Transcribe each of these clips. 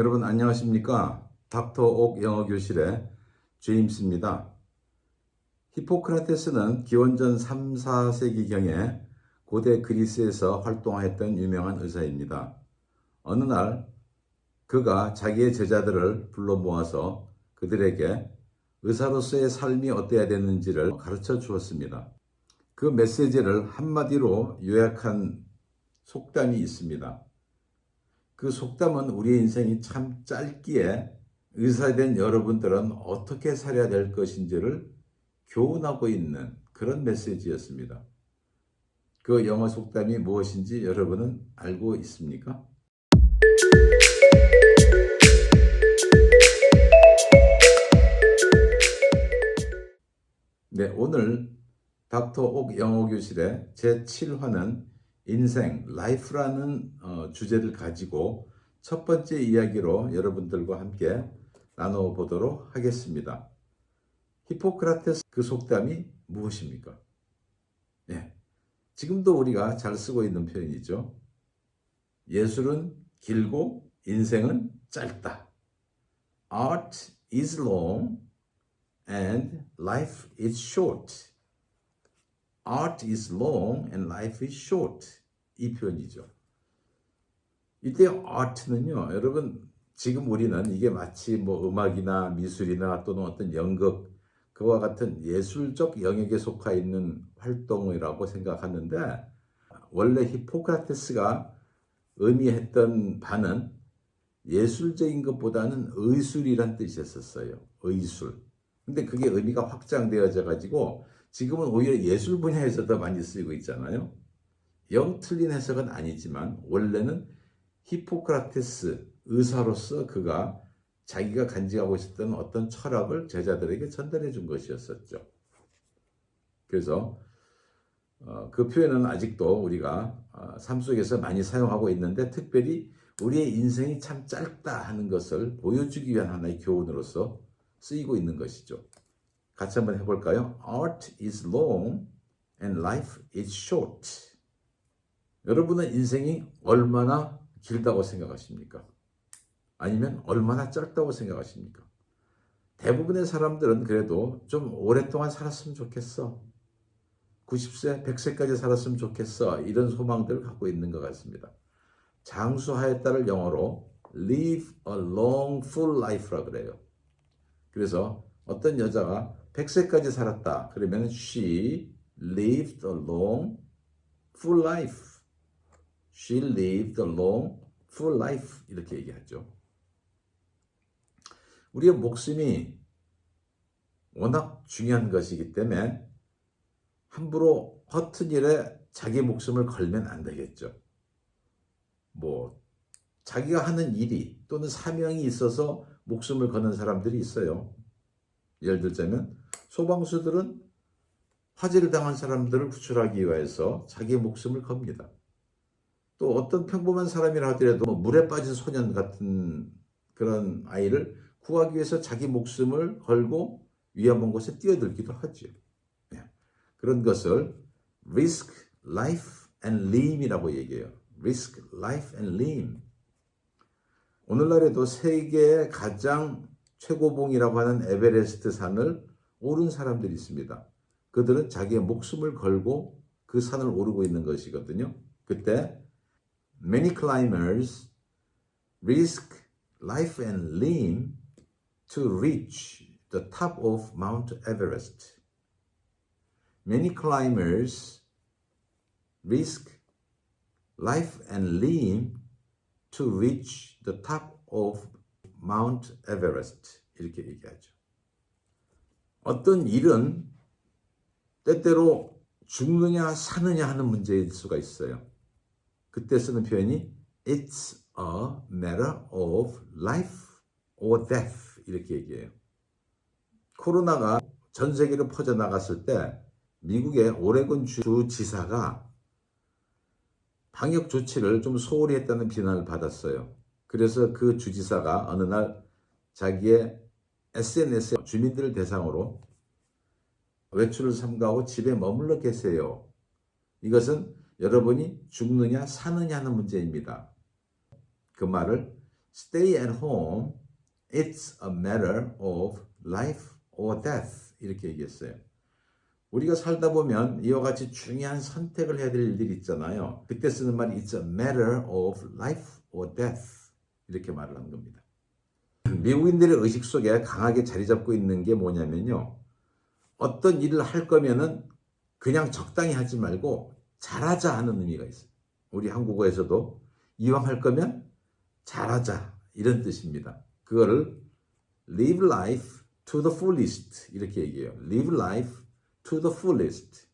여러분 안녕하십니까? 닥터 옥 영어 교실의 제임스입니다. 히포크라테스는 기원전 3, 4세기경에 고대 그리스에서 활동했던 유명한 의사입니다. 어느 날 그가 자기의 제자들을 불러 모아서 그들에게 의사로서의 삶이 어때야 되는지를 가르쳐 주었습니다. 그 메시지를 한마디로 요약한 속담이 있습니다. 그 속담은 우리의 인생이 참 짧기에 의사된 여러분들은 어떻게 살아야 될 것인지를 교훈하고 있는 그런 메시지였습니다. 그 영어 속담이 무엇인지 여러분은 알고 있습니까? 네, 오늘 닥터 옥 영어 교실의 제 7화는 인생, 라이프라는 어, 주제를 가지고 첫 번째 이야기로 여러분들과 함께 나눠보도록 하겠습니다. 히포크라테스 그 속담이 무엇입니까? 예, 지금도 우리가 잘 쓰고 있는 표현이죠. 예술은 길고 인생은 짧다. Art is long and life is short. Art is long and life is short. 이 표현이죠. 이때 art는요, 여러분, 지금 우리는 이게 마치 뭐 음악이나 미술이나 또는 어떤 연극, 그와 같은 예술적 영역에 속하 있는 활동이라고 생각하는데, 원래 히포크라테스가 의미했던 바는 예술적인 것보다는 의술이란 뜻이었었어요. 의술. 근데 그게 의미가 확장되어져 가지고 지금은 오히려 예술 분야에서 더 많이 쓰이고 있잖아요. 영 틀린 해석은 아니지만 원래는 히포크라테스 의사로서 그가 자기가 간직하고 있었던 어떤 철학을 제자들에게 전달해 준 것이었었죠. 그래서 어, 그 표현은 아직도 우리가 어, 삶 속에서 많이 사용하고 있는데 특별히 우리의 인생이 참 짧다 하는 것을 보여주기 위한 하나의 교훈으로서 쓰이고 있는 것이죠. 같이 한번 해볼까요? Art is long and life is short. 여러분은 인생이 얼마나 길다고 생각하십니까? 아니면 얼마나 짧다고 생각하십니까? 대부분의 사람들은 그래도 좀 오랫동안 살았으면 좋겠어. 90세, 100세까지 살았으면 좋겠어. 이런 소망들을 갖고 있는 것 같습니다. 장수하였다를 영어로 live a long, full life라 그래요. 그래서 어떤 여자가 100세까지 살았다. 그러면 she lived a long, full life. She lived a long, full life. 이렇게 얘기하죠. 우리의 목숨이 워낙 중요한 것이기 때문에 함부로 허튼 일에 자기 목숨을 걸면 안 되겠죠. 뭐, 자기가 하는 일이 또는 사명이 있어서 목숨을 거는 사람들이 있어요. 예를 들자면, 소방수들은 화재를 당한 사람들을 구출하기 위해서 자기의 목숨을 겁니다. 또 어떤 평범한 사람이라 하더라도 뭐 물에 빠진 소년 같은 그런 아이를 구하기 위해서 자기 목숨을 걸고 위험한 곳에 뛰어들기도 하죠. 네. 그런 것을 risk life and limb이라고 얘기해요. risk life and limb. 오늘날에도 세계의 가장 최고봉이라고 하는 에베레스트 산을 오른 사람들이 있습니다. 그들은 자기의 목숨을 걸고 그 산을 오르고 있는 것이거든요. 그때 many climbers risk life and limb to reach the top of Mount Everest. Many climbers risk life and limb to reach the top of Mount Everest. 이렇게 얘기하죠. 어떤 일은 때때로 죽느냐 사느냐 하는 문제일 수가 있어요. 그때 쓰는 표현이 It's a matter of life or death 이렇게 얘기해요. 코로나가 전 세계로 퍼져나갔을 때 미국의 오레곤 주 지사가 방역 조치를 좀 소홀히 했다는 비난을 받았어요. 그래서 그 주지사가 어느 날 자기의 SNS에 주민들을 대상으로 외출을 삼가하고 집에 머물러 계세요. 이것은 여러분이 죽느냐 사느냐 하는 문제입니다. 그 말을 stay at home. It's a matter of life or death. 이렇게 얘기했어요. 우리가 살다 보면 이와 같이 중요한 선택을 해야 될 일들이 있잖아요. 그때 쓰는 말이 It's a matter of life or death. 이렇게 말을 하는 겁니다. 미국인들의 의식 속에 강하게 자리 잡고 있는 게 뭐냐면요. 어떤 일을 할 거면은 그냥 적당히 하지 말고 잘하자 하는 의미가 있어요. 우리 한국어에서도 이왕 할 거면 잘하자 이런 뜻입니다. 그거를 live life to the fullest 이렇게 얘기해요. live life to the fullest.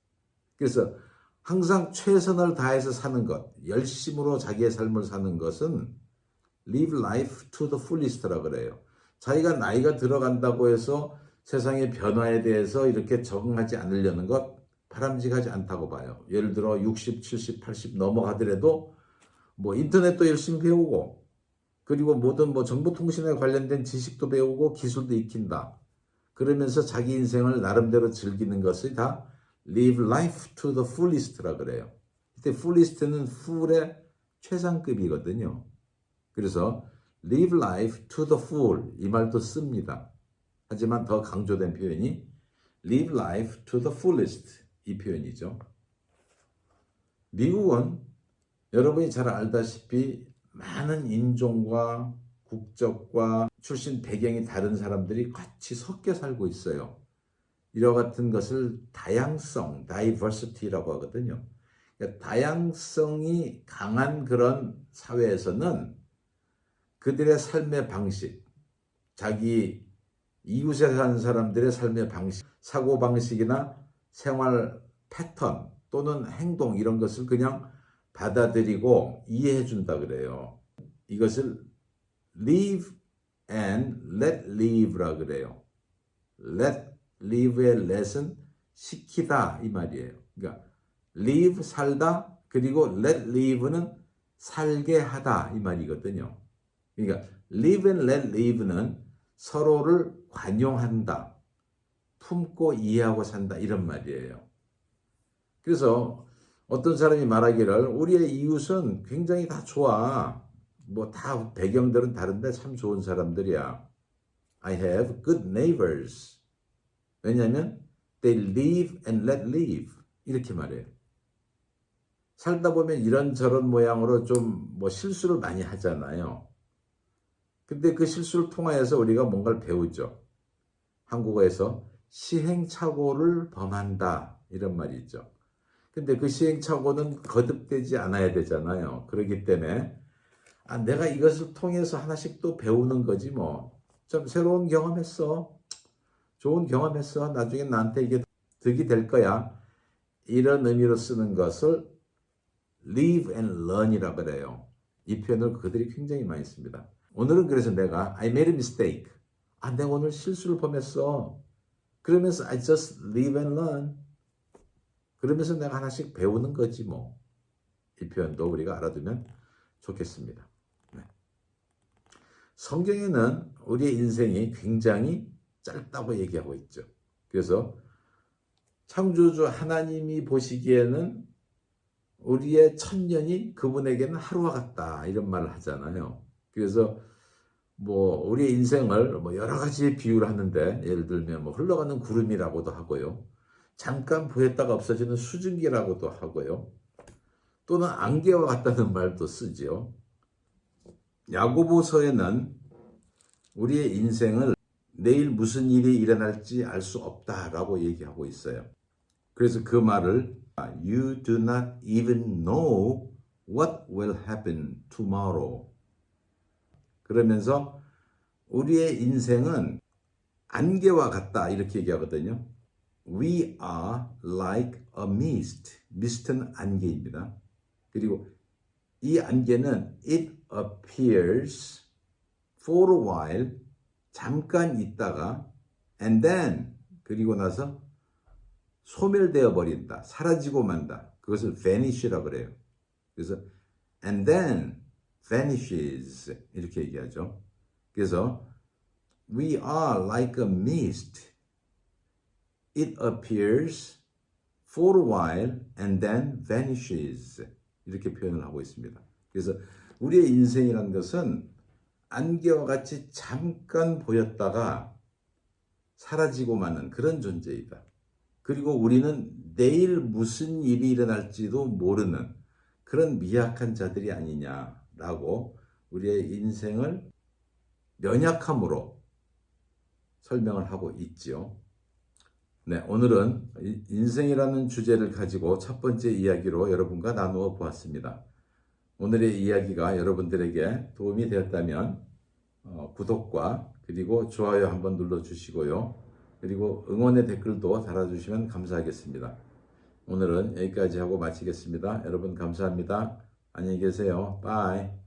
그래서 항상 최선을 다해서 사는 것, 열심으로 자기의 삶을 사는 것은 live life to the fullest라 그래요. 자기가 나이가 들어간다고 해서 세상의 변화에 대해서 이렇게 적응하지 않으려는 것 바람직하지 않다고 봐요. 예를 들어 60, 70, 80 넘어가더라도 뭐 인터넷도 열심히 배우고 그리고 모든 뭐 정보통신에 관련된 지식도 배우고 기술도 익힌다. 그러면서 자기 인생을 나름대로 즐기는 것이 다 live life to the fullest라 그래요. 이때 fullest는 full의 최상급이거든요. 그래서 live life to the full 이 말도 씁니다. 하지만 더 강조된 표현이 live life to the fullest 이 표현이죠. 미국은 여러분이 잘 알다시피 많은 인종과 국적과 출신 배경이 다른 사람들이 같이 섞여 살고 있어요. 이와 같은 것을 다양성, diversity라고 하거든요. 그러니까 다양성이 강한 그런 사회에서는 그들의 삶의 방식, 자기 이웃에 사는 사람들의 삶의 방식, 사고 방식이나 생활 패턴 또는 행동 이런 것을 그냥 받아들이고 이해해 준다 그래요. 이것을 live and let live라 그래요. let live의 let은 시키다 이 말이에요. 그러니까 live 살다 그리고 let live는 살게 하다 이 말이거든요. 그러니까 live and let live는 서로를 관용한다. 품고 이해하고 산다 이런 말이에요. 그래서 어떤 사람이 말하기를 우리의 이웃은 굉장히 다 좋아. 뭐 다 배경들은 다른데 참 좋은 사람들이야. I have good neighbors. 왜냐하면 they live and let live 이렇게 말해요. 살다 보면 이런저런 모양으로 좀 뭐 실수를 많이 하잖아요. 근데 그 실수를 통하여서 우리가 뭔가를 배우죠. 한국어에서 시행착오를 범한다 이런 말이 있죠. 근데 그 시행착오는 거듭되지 않아야 되잖아요. 그렇기 때문에 아, 내가 이것을 통해서 하나씩 또 배우는 거지 뭐. 좀 새로운 경험했어. 좋은 경험했어. 나중에 나한테 이게 득이 될 거야. 이런 의미로 쓰는 것을 live and learn이라 그래요. 이 표현을 그들이 굉장히 많이 씁니다. 오늘은 그래서 내가 I made a mistake. 아, 내가 오늘 실수를 범했어. 그러면서 I just live and learn. 그러면서 내가 하나씩 배우는 거지 뭐. 이 표현도 우리가 알아두면 좋겠습니다. 네. 성경에는 우리의 인생이 굉장히 짧다고 얘기하고 있죠. 그래서 창조주 하나님이 보시기에는 우리의 천년이 그분에게는 하루와 같다 이런 말을 하잖아요. 그래서 뭐 우리의 인생을 뭐 여러 가지 비유를 하는데 예를 들면 뭐 흘러가는 구름이라고도 하고요. 잠깐 보였다가 없어지는 수증기라고도 하고요. 또는 안개와 같다는 말도 쓰지요. 야고보서에는 우리의 인생을 내일 무슨 일이 일어날지 알 수 없다라고 얘기하고 있어요. 그래서 그 말을 You do not even know what will happen tomorrow. 그러면서 우리의 인생은 안개와 같다 이렇게 얘기하거든요. We are like a mist. mist는 안개입니다. 그리고 이 안개는 it appears for a while 잠깐 있다가 and then 그리고 나서 소멸되어 버린다. 사라지고 만다. 그것을 vanish라고 그래요. 그래서 and then vanishes 이렇게 얘기하죠. 그래서 we are like a mist. It appears for a while and then vanishes. 이렇게 표현을 하고 있습니다. 그래서 우리의 인생이라는 것은 안개와 같이 잠깐 보였다가 사라지고 마는 그런 존재이다. 그리고 우리는 내일 무슨 일이 일어날지도 모르는 그런 미약한 자들이 아니냐 라고 우리의 인생을 연약함으로 설명을 하고 있지요. 네, 오늘은 이- 인생이라는 주제를 가지고 첫 번째 이야기로 여러분과 나누어 보았습니다. 오늘의 이야기가 여러분들에게 도움이 되었다면 어, 구독과 그리고 좋아요 한번 눌러 주시고요. 그리고 응원의 댓글도 달아주시면 감사하겠습니다. 오늘은 여기까지 하고 마치겠습니다. 여러분 감사합니다. 안녕히 계세요. 바이.